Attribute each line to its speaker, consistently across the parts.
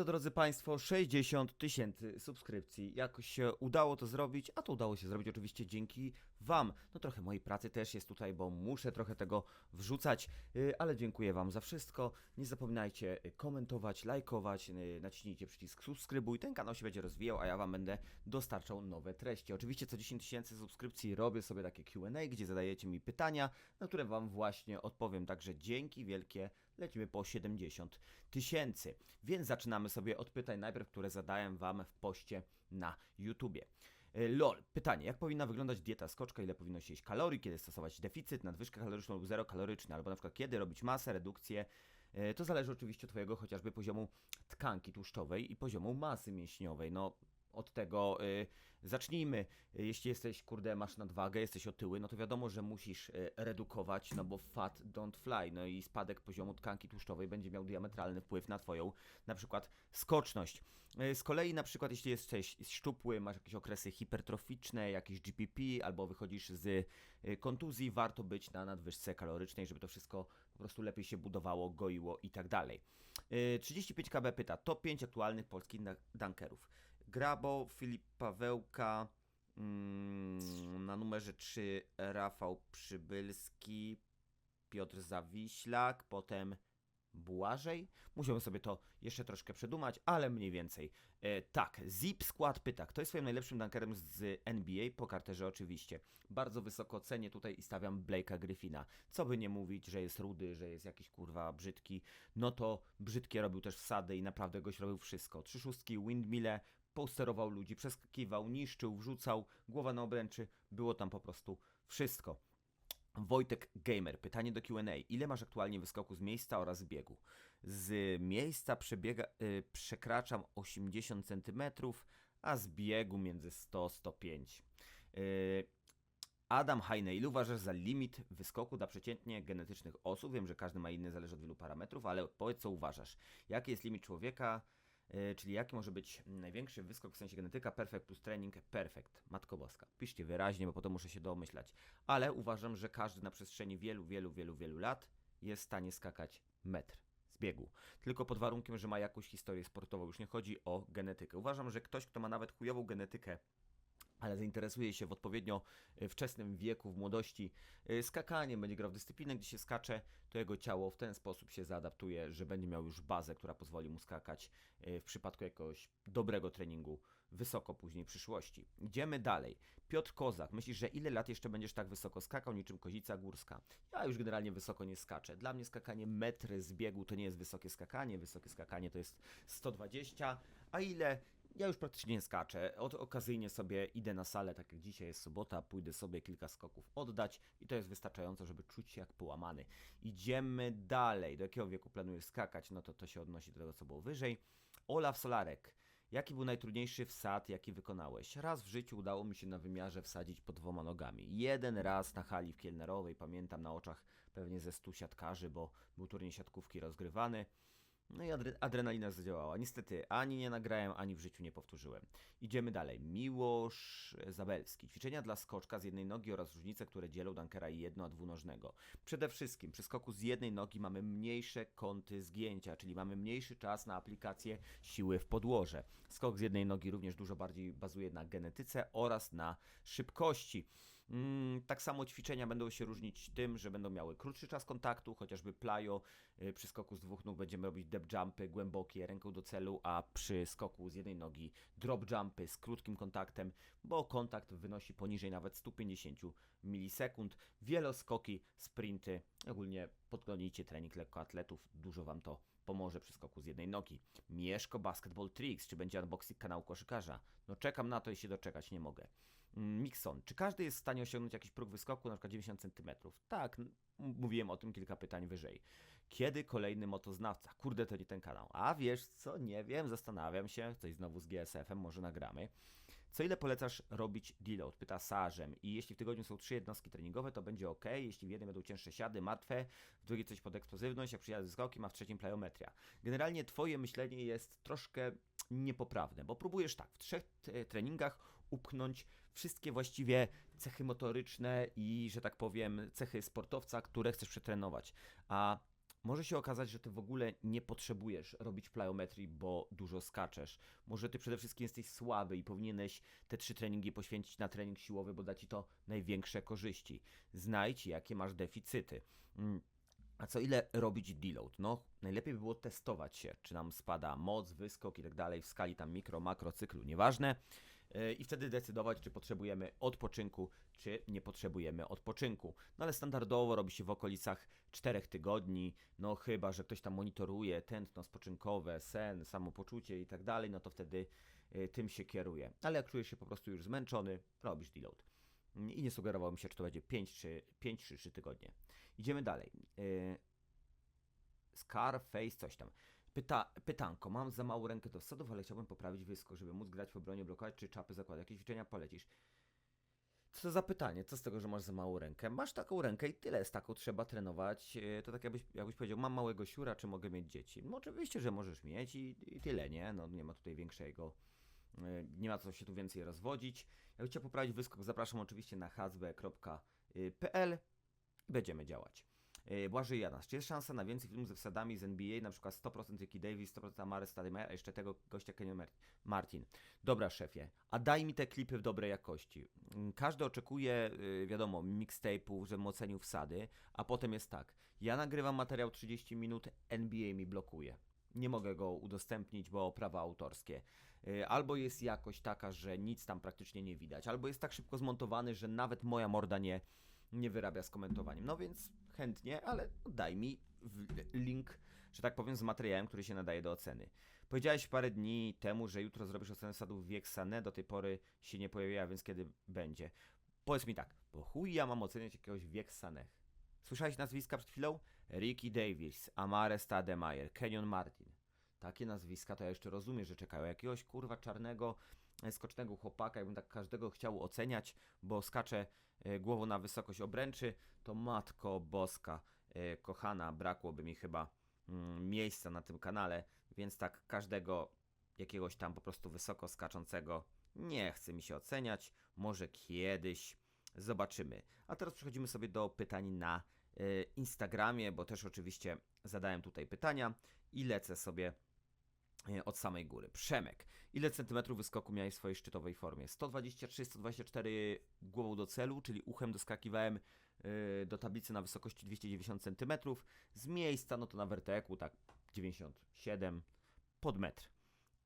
Speaker 1: to, drodzy Państwo, 60 tysięcy subskrypcji. Jakoś się udało to zrobić, a to udało się zrobić oczywiście dzięki Wam. No trochę mojej pracy też jest tutaj, bo muszę trochę tego wrzucać, yy, ale dziękuję Wam za wszystko. Nie zapominajcie komentować, lajkować, yy, naciśnijcie przycisk subskrybuj, ten kanał się będzie rozwijał, a ja Wam będę dostarczał nowe treści. Oczywiście co 10 tysięcy subskrypcji robię sobie takie Q&A, gdzie zadajecie mi pytania, na które Wam właśnie odpowiem. Także dzięki wielkie, lecimy po 70 tysięcy. Więc zaczynamy sobie od pytań najpierw, które zadałem Wam w poście na YouTubie. E, LOL, pytanie, jak powinna wyglądać dieta skoczka, ile powinno się jeść kalorii, kiedy stosować deficyt, nadwyżkę kaloryczną lub zero kaloryczny, albo na przykład kiedy robić masę, redukcję. E, To zależy oczywiście od Twojego chociażby poziomu tkanki tłuszczowej i poziomu masy mięśniowej. No, od tego y, zacznijmy. Y, Jeśli jesteś, kurde, masz nadwagę, jesteś otyły, no to wiadomo, że musisz y, redukować, no bo fat don't fly. No i spadek poziomu tkanki tłuszczowej będzie miał diametralny wpływ na Twoją, na przykład, skoczność. Y, z kolei, na przykład, jeśli jesteś szczupły, masz jakieś okresy hipertroficzne, jakiś GPP, albo wychodzisz z y, kontuzji, warto być na nadwyżce kalorycznej, żeby to wszystko po prostu lepiej się budowało, goiło i tak dalej. Y, 35 KB pyta, top 5 aktualnych polskich dunkerów. Grabo, Filip Pawełka, mm, na numerze 3 Rafał Przybylski, Piotr Zawiślak, potem Błażej. Musiałbym sobie to jeszcze troszkę przedumać, ale mniej więcej. E, tak, Zip Skład pyta, kto jest swoim najlepszym dunkerem z NBA? Po karterze oczywiście. Bardzo wysoko cenię tutaj i stawiam Blake'a Griffina. Co by nie mówić, że jest rudy, że jest jakiś kurwa brzydki, no to brzydkie robił też wsady i naprawdę goś robił wszystko. Trzy szóstki, windmille, posterował ludzi, przeskakiwał, niszczył, wrzucał, głowa na obręczy, było tam po prostu wszystko. Wojtek Gamer, pytanie do QA. Ile masz aktualnie wyskoku z miejsca oraz biegu? Z miejsca przebiega, y, przekraczam 80 cm, a z biegu między 100 105. Y, Adam Heine, ile uważasz za limit wyskoku dla przeciętnie genetycznych osób? Wiem, że każdy ma inny, zależy od wielu parametrów, ale powiedz co uważasz. Jaki jest limit człowieka? Y, Czyli jaki może być największy wyskok w sensie genetyka, perfect plus trening, perfect. Matko Boska. Piszcie wyraźnie, bo potem muszę się domyślać. Ale uważam, że każdy na przestrzeni wielu, wielu, wielu, wielu lat jest w stanie skakać metr z biegu. Tylko pod warunkiem, że ma jakąś historię sportową. Już nie chodzi o genetykę. Uważam, że ktoś, kto ma nawet chujową genetykę, ale zainteresuje się w odpowiednio e, wczesnym wieku, w młodości e, skakaniem, będzie grał w dyscyplinę, gdzie się skacze, to jego ciało w ten sposób się zaadaptuje, że będzie miał już bazę, która pozwoli mu skakać e, w przypadku jakiegoś dobrego treningu wysoko później w przyszłości. Idziemy dalej. Piotr Kozak, myślisz, że ile lat jeszcze będziesz tak wysoko skakał, niczym kozica górska? Ja już generalnie wysoko nie skaczę. Dla mnie skakanie metry z biegu to nie jest wysokie skakanie, wysokie skakanie to jest 120, a ile ja już praktycznie nie skaczę. Od, okazyjnie sobie idę na salę, tak jak dzisiaj jest sobota, pójdę sobie kilka skoków oddać i to jest wystarczająco, żeby czuć się jak połamany. Idziemy dalej. Do jakiego wieku planujesz skakać? No to to się odnosi do tego, co było wyżej. Olaf Solarek. Jaki był najtrudniejszy wsad, jaki wykonałeś? Raz w życiu udało mi się na wymiarze wsadzić po dwoma nogami. Jeden raz na hali w Kielnerowej, pamiętam na oczach pewnie ze stu siatkarzy, bo był turniej siatkówki rozgrywany. No i adre adrenalina zadziałała. Niestety ani nie nagrałem, ani w życiu nie powtórzyłem. Idziemy dalej. Miłosz Zabelski. Ćwiczenia dla skoczka z jednej nogi oraz różnice, które dzielą dankera jedno a dwunożnego. Przede wszystkim przy skoku z jednej nogi mamy mniejsze kąty zgięcia, czyli mamy mniejszy czas na aplikację siły w podłoże. Skok z jednej nogi również dużo bardziej bazuje na genetyce oraz na szybkości. Mm, tak samo ćwiczenia będą się różnić tym, że będą miały krótszy czas kontaktu, chociażby playo. y, Przy skoku z dwóch nóg będziemy robić dep jumpy głębokie, ręką do celu, a przy skoku z jednej nogi drop jumpy z krótkim kontaktem, bo kontakt wynosi poniżej nawet 150 milisekund. Wieloskoki, sprinty, ogólnie podglądnijcie trening lekkoatletów, dużo Wam to pomoże przy skoku z jednej nogi. Mieszko Basketball Tricks, czy będzie unboxing kanału koszykarza? No czekam na to i się doczekać nie mogę. Mixon, czy każdy jest w stanie osiągnąć jakiś próg wyskoku, na przykład 90 cm? Tak, mówiłem o tym kilka pytań wyżej. Kiedy kolejny motoznawca? Kurde, to nie ten kanał. A wiesz co, nie wiem, zastanawiam się, coś znowu z GSF-em, może nagramy. Co ile polecasz robić deload? Pyta Sarzem. I jeśli w tygodniu są trzy jednostki treningowe, to będzie ok. Jeśli w jednej będą cięższe siady, martwe, w drugiej coś pod eksplozywność, jak przyjazdy skoki, ma w trzecim plyometria. Generalnie twoje myślenie jest troszkę niepoprawne, bo próbujesz tak, w trzech t- treningach upchnąć wszystkie właściwie cechy motoryczne i, że tak powiem, cechy sportowca, które chcesz przetrenować. A Może się okazać, że ty w ogóle nie potrzebujesz robić plyometrii, bo dużo skaczesz. Może ty przede wszystkim jesteś słaby i powinieneś te trzy treningi poświęcić na trening siłowy, bo da ci to największe korzyści. Znajdź, jakie masz deficyty. Mm. A co ile robić deload? No, najlepiej by było testować się, czy nam spada moc, wyskok i tak dalej w skali tam mikro, makro, cyklu, nieważne. Yy, I wtedy decydować, czy potrzebujemy odpoczynku, czy nie potrzebujemy odpoczynku. No ale standardowo robi się w okolicach 4 tygodni, no chyba, że ktoś tam monitoruje tętno spoczynkowe, sen, samopoczucie i tak dalej, no to wtedy yy, tym się kieruje. Ale jak czujesz się po prostu już zmęczony, robisz deload. Yy, I nie sugerowało mi się, czy to będzie 5 czy 5 czy 3 tygodnie. Idziemy dalej. Yy, Scarface, coś tam. Pyta, pytanko, mam za małą rękę do wschodów, ale chciałbym poprawić wysko, żeby móc grać w obronie, blokować czy czapy zakładać. Jakie ćwiczenia polecisz? Co za pytanie? Co z tego, że masz za małą rękę? Masz taką rękę i tyle, z taką trzeba trenować. Yy, To tak jakbyś, jakbyś powiedział, mam małego siura, czy mogę mieć dzieci? No oczywiście, że możesz mieć i, i tyle, nie? No nie ma tutaj większego, yy, nie ma co się tu więcej rozwodzić. Jak chciał poprawić wyskok, zapraszam oczywiście na hsb.pl i będziemy działać. Yy, Błażej Janas, czy jest szansa na więcej filmów ze wsadami z NBA, na przykład 100% Ricky Davis, 100% Amary Stoudemire, a jeszcze tego gościa Kenyon Mar- Martin? Dobra szefie, a daj mi te klipy w dobrej jakości. Mm, Każdy oczekuje, yy, wiadomo, mixtape'ów, żebym ocenił wsady, a potem jest tak, ja nagrywam materiał 30 minut, NBA mi blokuje. Nie mogę go udostępnić, bo prawa autorskie. Yy, Albo jest jakość taka, że nic tam praktycznie nie widać, albo jest tak szybko zmontowany, że nawet moja morda nie, nie wyrabia z komentowaniem. No więc chętnie, ale daj mi link, że tak powiem, z materiałem, który się nadaje do oceny. Powiedziałeś parę dni temu, że jutro zrobisz ocenę sadów wiek do tej pory się nie pojawiła, więc kiedy będzie? Powiedz mi tak, bo chuj ja mam oceniać jakiegoś wiek Sané. Słyszałeś nazwiska przed chwilą? Ricky Davis, Amare Stademeyer, Kenyon Martin. Takie nazwiska to ja jeszcze rozumiem, że czekają. Jakiegoś kurwa czarnego, e, skocznego chłopaka, jakbym tak każdego chciał oceniać, bo skacze głową na wysokość obręczy, to matko boska, e, kochana, brakłoby mi chyba mm, miejsca na tym kanale, więc tak każdego jakiegoś tam po prostu wysoko skaczącego nie chce mi się oceniać. Może kiedyś zobaczymy. A teraz przechodzimy sobie do pytań na e, Instagramie, bo też oczywiście zadałem tutaj pytania i lecę sobie e, od samej góry. Przemek, ile centymetrów wyskoku miałeś w swojej szczytowej formie? 123-124 głową do celu, czyli uchem doskakiwałem e, do tablicy na wysokości 290 cm. Z miejsca, no to na werteku, tak 97 pod metr.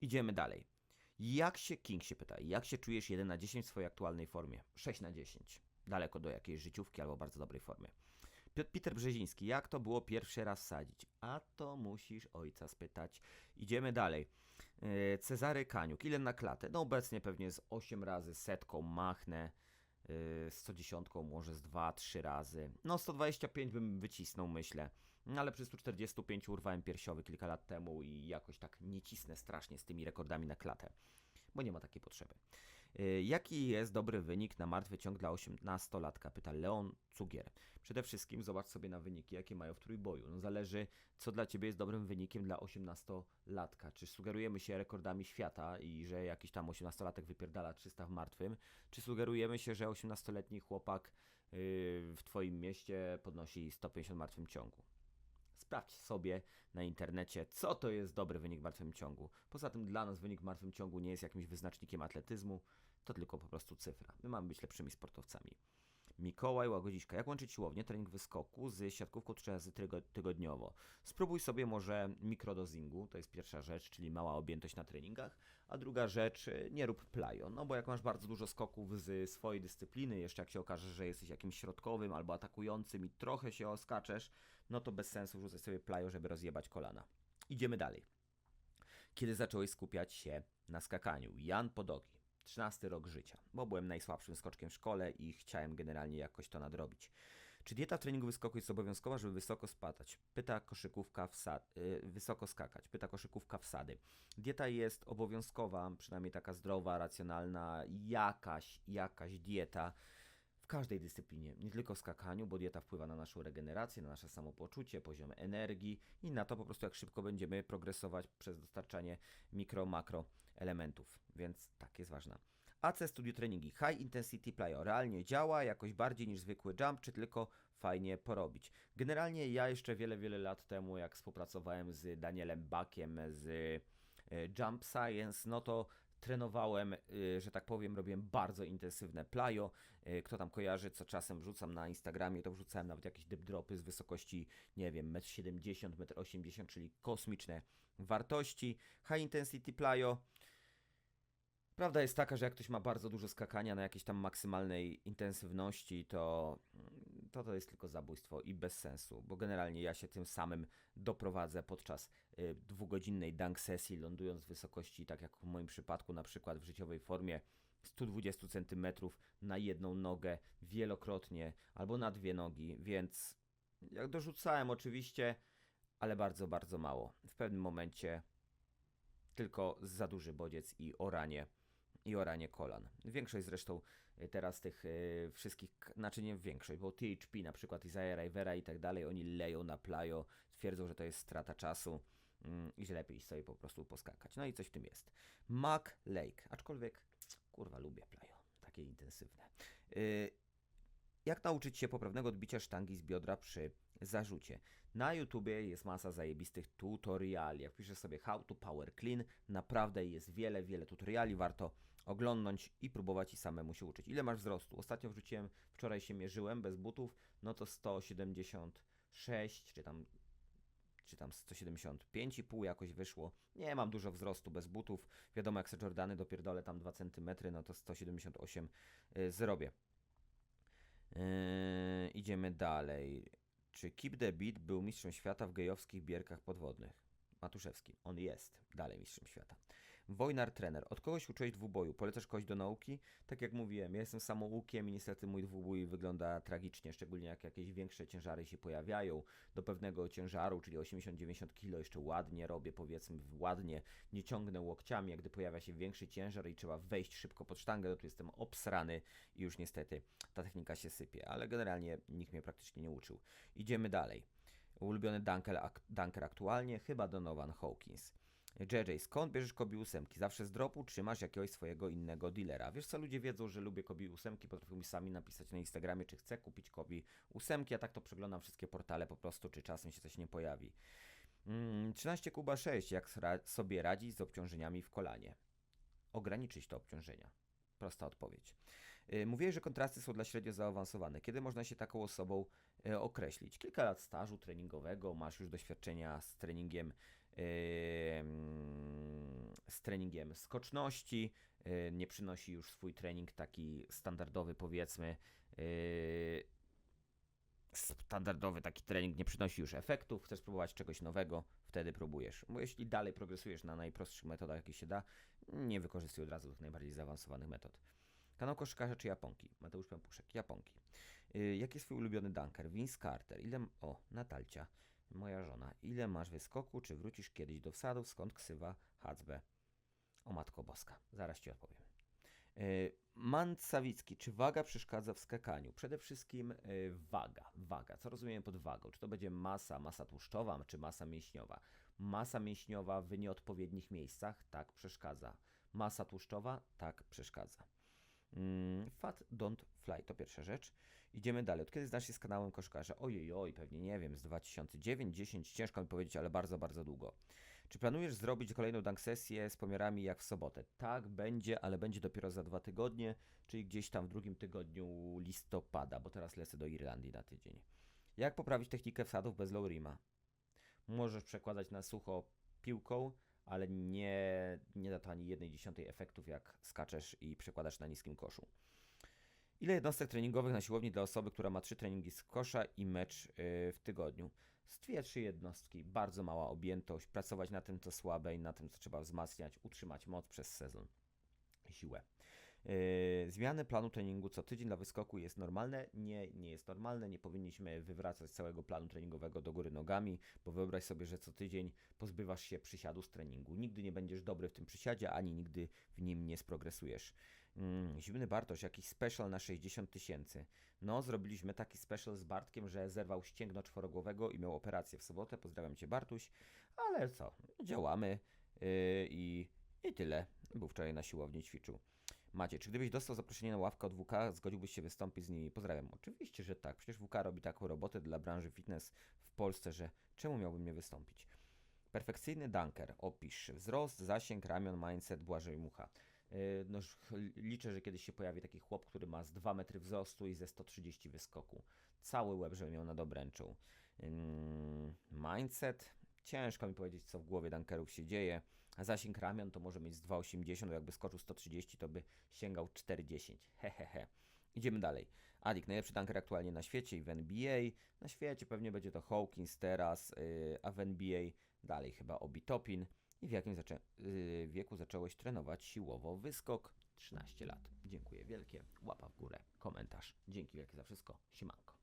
Speaker 1: Idziemy dalej. Jak się, King się pyta, jak się czujesz 1 na 10 w swojej aktualnej formie? 6 na 10. Daleko do jakiejś życiówki albo bardzo dobrej formie. Peter Brzeziński, jak to było pierwszy raz sadzić? A to musisz ojca spytać. Idziemy dalej. Yy, Cezary Kaniuk, ile na klatę? No obecnie pewnie z 8 razy setką machnę. Yy, z 110 może z 2-3 razy. No 125 bym wycisnął, myślę. No ale przy 145 urwałem piersiowy kilka lat temu i jakoś tak nie cisnę strasznie z tymi rekordami na klatę, bo nie ma takiej potrzeby. Yy, Jaki jest dobry wynik na martwy ciąg dla 18-latka? Pyta Leon Cugier. Przede wszystkim zobacz sobie na wyniki, jakie mają w trójboju. No zależy, co dla Ciebie jest dobrym wynikiem dla 18-latka. Czy sugerujemy się rekordami świata i że jakiś tam 18-latek wypierdala 300 w martwym, czy sugerujemy się, że 18-letni chłopak yy, w Twoim mieście podnosi 150 w martwym ciągu? Sprawdź sobie na internecie, co to jest dobry wynik w martwym ciągu. Poza tym dla nas wynik w martwym ciągu nie jest jakimś wyznacznikiem atletyzmu, to tylko po prostu cyfra. My mamy być lepszymi sportowcami. Mikołaj Łagodziszka. Jak łączyć siłownię, trening wyskoku z siatkówką trzy razy tygo- tygodniowo? Spróbuj sobie może mikrodozingu, to jest pierwsza rzecz, czyli mała objętość na treningach, a druga rzecz, y, nie rób playo, no bo jak masz bardzo dużo skoków z swojej dyscypliny, jeszcze jak się okaże, że jesteś jakimś środkowym albo atakującym i trochę się oskaczesz, no to bez sensu wrzucać sobie playo, żeby rozjebać kolana. Idziemy dalej. Kiedy zacząłeś skupiać się na skakaniu? Jan Podogi. 13 rok życia, bo byłem najsłabszym skoczkiem w szkole i chciałem generalnie jakoś to nadrobić. Czy dieta w treningu wyskoku jest obowiązkowa, żeby wysoko spadać? Pyta koszykówka wsad, y, wysoko skakać. Pyta koszykówka wsady. Dieta jest obowiązkowa, przynajmniej taka zdrowa, racjonalna, jakaś, jakaś dieta w każdej dyscyplinie, nie tylko skakaniu, bo dieta wpływa na naszą regenerację, na nasze samopoczucie, poziom energii i na to po prostu jak szybko będziemy progresować przez dostarczanie mikro, makro elementów, więc tak jest ważna. AC Studio Treningi High Intensity Plyo realnie działa jakoś bardziej niż zwykły jump, czy tylko fajnie porobić. Generalnie ja jeszcze wiele, wiele lat temu, jak współpracowałem z Danielem Bakiem z e, Jump Science, no to trenowałem, y, że tak powiem, robiłem bardzo intensywne plyo. Y, Kto tam kojarzy, co czasem wrzucam na Instagramie, to wrzucałem nawet jakieś dip dropy z wysokości, nie wiem, 1,70 m, 1,80 m, czyli kosmiczne wartości. High intensity plyo. Prawda jest taka, że jak ktoś ma bardzo dużo skakania na jakiejś tam maksymalnej intensywności, to to, to jest tylko zabójstwo i bez sensu, bo generalnie ja się tym samym doprowadzę podczas y, dwugodzinnej dunk sesji, lądując w wysokości, tak jak w moim przypadku, na przykład w życiowej formie 120 cm na jedną nogę wielokrotnie albo na dwie nogi, więc jak dorzucałem oczywiście, ale bardzo, bardzo mało. W pewnym momencie tylko za duży bodziec i oranie i oranie kolan. Większość zresztą y, teraz tych y, wszystkich, znaczy nie większość, bo THP na przykład Isaiah Rivera i tak dalej, oni leją na playo, twierdzą, że to jest strata czasu mm, i że lepiej sobie po prostu poskakać. No i coś w tym jest. Mac Lake, aczkolwiek kurwa lubię playo, takie intensywne. Y, jak nauczyć się poprawnego odbicia sztangi z biodra przy zarzucie? Na YouTubie jest masa zajebistych tutoriali. Jak piszesz sobie how to power clean, naprawdę jest wiele, wiele tutoriali. Warto oglądnąć i próbować i samemu się uczyć. Ile masz wzrostu? Ostatnio wrzuciłem, wczoraj się mierzyłem bez butów, no to 176 czy tam czy tam 175,5 jakoś wyszło. Nie mam dużo wzrostu bez butów. Wiadomo, jak se Jordany dopierdolę tam 2 cm, no to 178 y, zrobię. Yy, idziemy dalej. Czy Keep the Beat był mistrzem świata w gejowskich bierkach podwodnych? Matuszewski. On jest dalej mistrzem świata. Wojnar trener. Od kogoś uczyłeś dwuboju? Polecasz kogoś do nauki? Tak jak mówiłem, ja jestem samoukiem i niestety mój dwubój wygląda tragicznie, szczególnie jak jakieś większe ciężary się pojawiają. Do pewnego ciężaru, czyli 80-90 kg, jeszcze ładnie robię, powiedzmy ładnie, nie ciągnę łokciami, jak gdy pojawia się większy ciężar i trzeba wejść szybko pod sztangę, to tu jestem obsrany i już niestety ta technika się sypie, ale generalnie nikt mnie praktycznie nie uczył. Idziemy dalej. Ulubiony dunker, ak dunker aktualnie? Chyba Donovan Hawkins. JJ, skąd bierzesz kobi ósemki? Zawsze z dropu, czy masz jakiegoś swojego innego dealera? Wiesz co, ludzie wiedzą, że lubię kobi ósemki, potrafią mi sami napisać na Instagramie, czy chcę kupić kobi ósemki, a tak to przeglądam wszystkie portale po prostu, czy czasem się coś nie pojawi. Mm, 13 Kuba 6, jak sobie radzić z obciążeniami w kolanie? Ograniczyć te obciążenia. Prosta odpowiedź. Y, Mówiłeś, że kontrasty są dla średnio zaawansowane. Kiedy można się taką osobą y, określić? Kilka lat stażu treningowego, masz już doświadczenia z treningiem z treningiem skoczności, nie przynosi już swój trening taki standardowy, powiedzmy, standardowy taki trening nie przynosi już efektów, chcesz spróbować czegoś nowego, wtedy próbujesz. Bo jeśli dalej progresujesz na najprostszych metodach, jakie się da, nie wykorzystuj od razu tych najbardziej zaawansowanych metod. Kanał koszykarza czy Japonki? Mateusz Pępuszek. Japonki. Jaki jest twój ulubiony dunker? Vince Carter. Ile... O, Natalcia. Moja żona. Ile masz wyskoku? Czy wrócisz kiedyś do wsadów? Skąd ksywa Hacbe? O Matko Boska. Zaraz Ci odpowiem. Yy, Mant Sawicki. Czy waga przeszkadza w skakaniu? Przede wszystkim yy, waga. Waga. Co rozumiemy pod wagą? Czy to będzie masa, masa tłuszczowa, czy masa mięśniowa? Masa mięśniowa w nieodpowiednich miejscach? Tak, przeszkadza. Masa tłuszczowa? Tak, przeszkadza. Mm, Fat don't fly, to pierwsza rzecz. Idziemy dalej. Od kiedy znasz się z kanałem koszkarza? Ojej, oj, pewnie nie wiem, z 2009, 10, ciężko mi powiedzieć, ale bardzo, bardzo długo. Czy planujesz zrobić kolejną dunk sesję z pomiarami jak w sobotę? Tak, będzie, ale będzie dopiero za dwa tygodnie, czyli gdzieś tam w drugim tygodniu listopada, bo teraz lecę do Irlandii na tydzień. Jak poprawić technikę wsadów bez low rima? Możesz przekładać na sucho piłką, ale nie, nie da to ani jednej dziesiątej efektów, jak skaczesz i przekładasz na niskim koszu. Ile jednostek treningowych na siłowni dla osoby, która ma trzy treningi z kosza i mecz yy, w tygodniu? Z dwie, trzy jednostki, bardzo mała objętość, pracować na tym, co słabe i na tym, co trzeba wzmacniać, utrzymać moc przez sezon, siłę. Yy, zmiany planu treningu co tydzień dla wyskoku jest normalne? Nie, nie jest normalne. Nie powinniśmy wywracać całego planu treningowego do góry nogami, bo wyobraź sobie, że co tydzień pozbywasz się przysiadu z treningu. Nigdy nie będziesz dobry w tym przysiadzie, ani nigdy w nim nie sprogresujesz. Mm, zimny Bartosz, jakiś special na 60 tysięcy. No, zrobiliśmy taki special z Bartkiem, że zerwał ścięgno czworogłowego i miał operację w sobotę. Pozdrawiam Cię, Bartuś. Ale co, działamy yy, i, i tyle. Był wczoraj na siłowni, ćwiczył. Macie, czy gdybyś dostał zaproszenie na ławkę od WK, zgodziłbyś się wystąpić z nimi? Pozdrawiam. Oczywiście, że tak. Przecież WK robi taką robotę dla branży fitness w Polsce, że czemu miałbym nie wystąpić? Perfekcyjny dunker. Opisz. Wzrost, zasięg, ramion, mindset, Błażej Mucha. Yy, No, liczę, że kiedyś się pojawi taki chłop, który ma z 2 metry wzrostu i ze 130 wyskoku. Cały łeb, żeby miał nad obręczą. Ym, mindset. Ciężko mi powiedzieć, co w głowie dunkerów się dzieje. Zasięg ramion to może mieć z 2,80, jakby skoczył 130, to by sięgał 4,10. Hehehe. Idziemy dalej. Adik, najlepszy dunker aktualnie na świecie i w NBA. Na świecie pewnie będzie to Hawkins teraz, yy, a w NBA dalej chyba Obi Topin. I w jakim zaczę- yy, wieku zacząłeś trenować siłowo wyskok? 13 lat. Dziękuję wielkie. Łapa w górę, komentarz. Dzięki wielkie za wszystko. Siemanko.